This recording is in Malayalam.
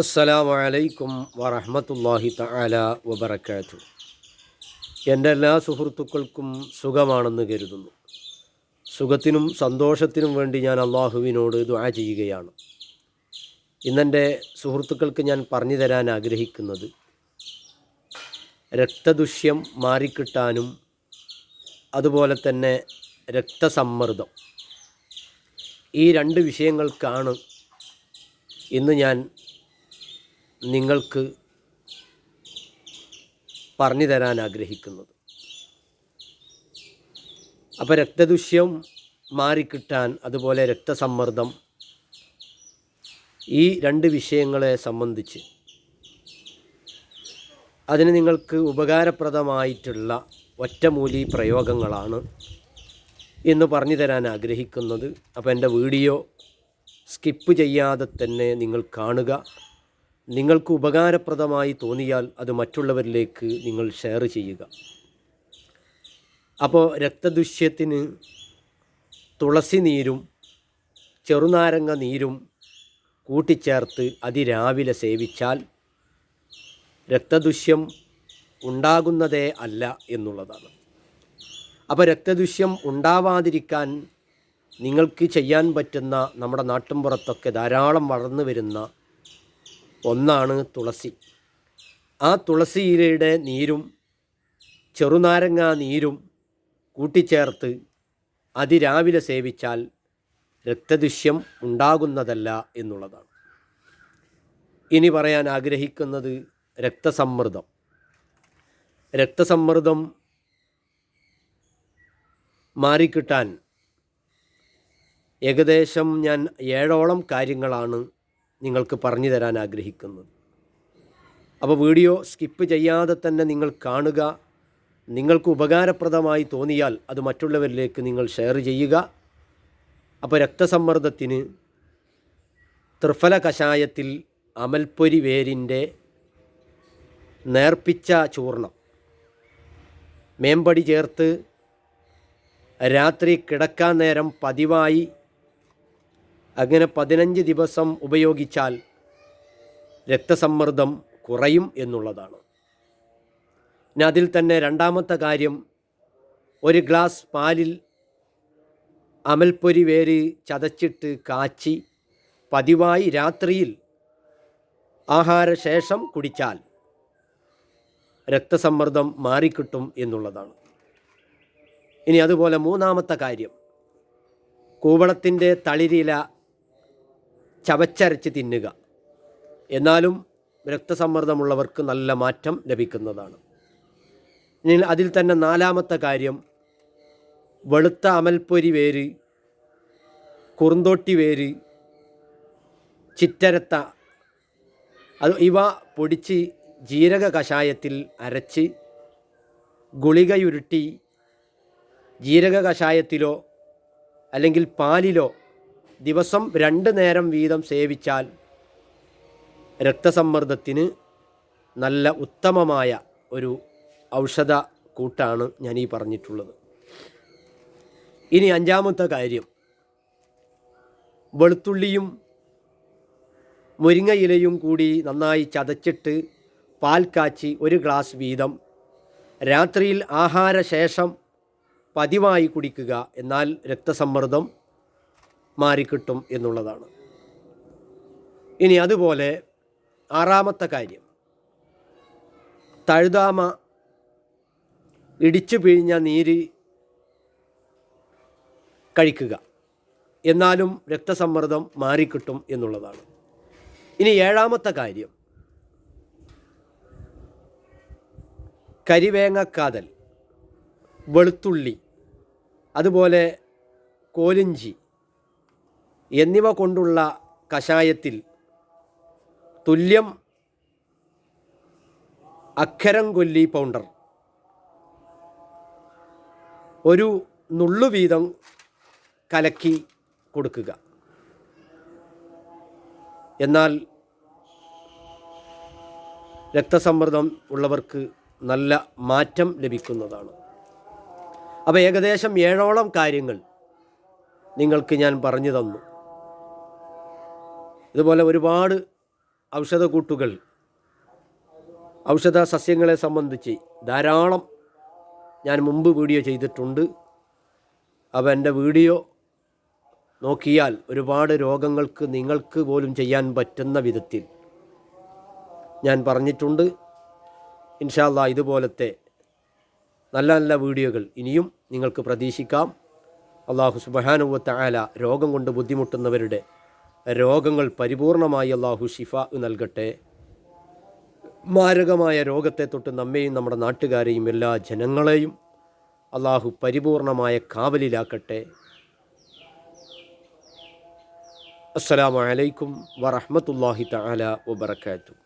അസ്സലാമു അലൈക്കും വറഹ്മത്തുള്ളാഹി തആല വബറകാതു എന്റെ എല്ലാ സുഹൃത്തുക്കൾക്കും സുഖമാണെന്ന് കരുതുന്നു. സുഖത്തിനും സന്തോഷത്തിനും വേണ്ടി ഞാൻ അള്ളാഹുവിനോട് ദുആ ചെയ്യുകയാണ്. ഇന്നെന്റെ സുഹൃത്തുക്കൾക്ക് ഞാൻ പറഞ്ഞു തരാൻ ആഗ്രഹിക്കുന്നത് രക്തദുഷ്യം മാറിക്കിട്ടാനും അതുപോലെ തന്നെ രക്തസമ്മർദ്ദം. ഈ രണ്ട് വിഷയങ്ങൾക്കാണ് ഇന്ന് ഞാൻ നിങ്ങൾക്ക് പറഞ്ഞു തരാൻ ആഗ്രഹിക്കുന്നത്. അപ്പോൾ രക്തദുഷ്യം മാറിക്കിട്ടാൻ അതുപോലെ രക്തസമ്മർദ്ദം ഈ രണ്ട് വിഷയങ്ങളെ സംബന്ധിച്ച് അതിന് നിങ്ങൾക്ക് ഉപകാരപ്രദമായിട്ടുള്ള ഒറ്റമൂലി പ്രയോഗങ്ങളാണ് എന്ന് പറഞ്ഞു തരാൻ ആഗ്രഹിക്കുന്നത്. അപ്പോൾ എന്റെ വീഡിയോ സ്കിപ്പ് ചെയ്യാതെ തന്നെ നിങ്ങൾ കാണുക. നിങ്ങൾക്ക് ഉപകാരപ്രദമായി തോന്നിയാൽ അത് മറ്റുള്ളവരിലേക്ക് നിങ്ങൾ ഷെയർ ചെയ്യുക. അപ്പോൾ രക്തദുഷ്യത്തിന് തുളസി നീരും ചെറുനാരങ്ങ നീരും കൂട്ടിച്ചേർത്ത് അതിരാവിലെ സേവിച്ചാൽ രക്തദുഷ്യം ഉണ്ടാകുന്നതേ അല്ല എന്നുള്ളതാണ്. അപ്പോൾ രക്തദുഷ്യം ഉണ്ടാവാതിരിക്കാൻ നിങ്ങൾക്ക് ചെയ്യാൻ പറ്റുന്ന നമ്മുടെ നാട്ടിൻപുറത്തൊക്കെ ധാരാളം വളർന്നു വരുന്ന ഒന്നാണ് തുളസി. ആ തുളസി ഇലയുടെ നീരും ചെറുനാരങ്ങ നീരും കൂട്ടിച്ചേർത്ത് അതിരാവിലെ സേവിച്ചാൽ രക്തദുഷ്യം ഉണ്ടാകുന്നതല്ല എന്നുള്ളതാണ്. ഇനി പറയാൻ ആഗ്രഹിക്കുന്നത് രക്തസമ്മർദ്ദം. രക്തസമ്മർദ്ദം മാറിക്കിട്ടാൻ ഏകദേശം ഞാൻ ഏഴോളം കാര്യങ്ങളാണ് നിങ്ങൾക്ക് പറഞ്ഞു തരാൻ ആഗ്രഹിക്കുന്നത് അപ്പോൾ വീഡിയോ സ്കിപ്പ് ചെയ്യാതെ തന്നെ നിങ്ങൾ കാണുക. നിങ്ങൾക്ക് ഉപകാരപ്രദമായി തോന്നിയാൽ അത് മറ്റുള്ളവരിലേക്ക് നിങ്ങൾ ഷെയർ ചെയ്യുക. അപ്പോൾ രക്തസമ്മർദ്ദത്തിന് ത്രിഫല കഷായത്തിൽ അമൽപ്പൊരി വേരിന്റെ നേർപ്പിച്ച ചൂർണം മേമ്പടി ചേർത്ത് രാത്രി കിടക്കാൻ നേരം പതിവായി അങ്ങനെ പതിനഞ്ച് ദിവസം ഉപയോഗിച്ചാൽ രക്തസമ്മർദ്ദം കുറയും എന്നുള്ളതാണ്. പിന്നെ അതിൽ തന്നെ രണ്ടാമത്തെ കാര്യം ഒരു ഗ്ലാസ് പാലിൽ അമൽപ്പൊരി വേര് ചതച്ചിട്ട് കാച്ചി പതിവായി രാത്രിയിൽ ആഹാരശേഷം കുടിച്ചാൽ രക്തസമ്മർദ്ദം മാറിക്കിട്ടും എന്നുള്ളതാണ്. ഇനി അതുപോലെ മൂന്നാമത്തെ കാര്യം കൂവളത്തിന്റെ തളിരില ചവച്ചരച്ച് തിന്നുക. എന്നാലും രക്തസമ്മർദ്ദമുള്ളവർക്ക് നല്ല മാറ്റം ലഭിക്കുന്നതാണ്. ഇനി അതിൽ തന്നെ നാലാമത്തെ കാര്യം വെളുത്ത അമൽപ്പൊരി വേര് കുറുന്തോട്ടി വേര് ചിറ്റരത്ത അത് ഇവ പൊടിച്ച് ജീരക കഷായത്തിൽ അരച്ച് ഗുളികയുരുട്ടി ജീരക കഷായത്തിലോ അല്ലെങ്കിൽ പാലിലോ ദിവസം രണ്ട് നേരം വീതം സേവിച്ചാൽ രക്തസമ്മർദ്ദത്തിന് നല്ല ഉത്തമമായ ഒരു ഔഷധ കൂട്ടാണ് ഞാൻ ഈ പറഞ്ഞിട്ടുള്ളത്. ഇനി അഞ്ചാമത്തെ കാര്യം. വെളുത്തുള്ളിയും മുരിങ്ങയിലയും കൂടി നന്നായി ചതച്ചിട്ട് പാൽ കാച്ചി ഒരു ഗ്ലാസ് വീതം രാത്രിയിൽ ആഹാരശേഷം പതിവായി കുടിക്കുക. എന്നാൽ രക്തസമ്മർദ്ദം മാറിക്കിട്ടും എന്നുള്ളതാണ്. ഇനി അതുപോലെ ആറാമത്തെ കാര്യം. തഴുതാമ ഇടിച്ചു പിഴിഞ്ഞ നീര് കഴിക്കുക. എന്നാലും രക്തസമ്മർദ്ദം മാറിക്കിട്ടും എന്നുള്ളതാണ്. ഇനി ഏഴാമത്തെ കാര്യം. കരിവേങ്ങക്കാതൽ വെളുത്തുള്ളി അതുപോലെ കോലിഞ്ചി എന്നിവ കൊണ്ടുള്ള കഷായത്തിൽ തുല്യം അക്ഷരം കൊല്ലി പൗണ്ടർ. ഒരു നുള്ളു വീതം കലക്കി കൊടുക്കുക. എന്നാൽ രക്തസമ്മർദ്ദം ഉള്ളവർക്ക് നല്ല മാറ്റം ലഭിക്കുന്നതാണ്. അപ്പോൾ ഏകദേശം ഏഴോളം കാര്യങ്ങൾ നിങ്ങൾക്ക് ഞാൻ പറഞ്ഞു തന്നു. ഇതുപോലെ ഒരുപാട് ഔഷധക്കൂട്ടുകൾ ഔഷധ സസ്യങ്ങളെ സംബന്ധിച്ച് ധാരാളം ഞാൻ മുമ്പ് വീഡിയോ ചെയ്തിട്ടുണ്ട്. അപ്പോൾ എന്റെ വീഡിയോ നോക്കിയാൽ ഒരുപാട് രോഗങ്ങൾക്ക് നിങ്ങൾക്ക് പോലും ചെയ്യാൻ പറ്റുന്ന വിധത്തിൽ ഞാൻ പറഞ്ഞിട്ടുണ്ട്. ഇൻഷാല്ല ഇതുപോലത്തെ നല്ല നല്ല വീഡിയോകൾ ഇനിയും നിങ്ങൾക്ക് പ്രതീക്ഷിക്കാം. അള്ളാഹു സുബഹാനുവത്ത ആല രോഗം കൊണ്ട് ബുദ്ധിമുട്ടുന്നവരുടെ രോഗങ്ങൾ പരിപൂർണമായി അള്ളാഹു ഷിഫ നൽകട്ടെ. മാരകമായ രോഗത്തെ തൊട്ട് നമ്മെയും നമ്മുടെ നാട്ടുകാരെയും എല്ലാ ജനങ്ങളെയും അള്ളാഹു പരിപൂർണമായ കാവലിലാക്കട്ടെ. അസ്സലാമു അലൈക്കും വറഹ്മത്തുള്ളാഹി തആല വബറകാതുഹു.